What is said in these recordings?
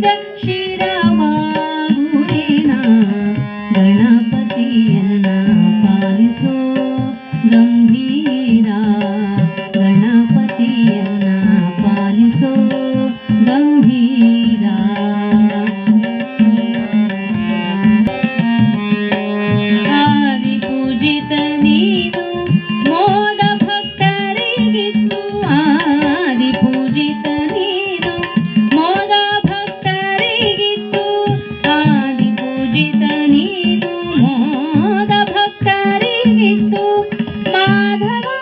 இந்த राधा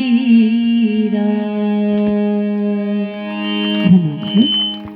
me.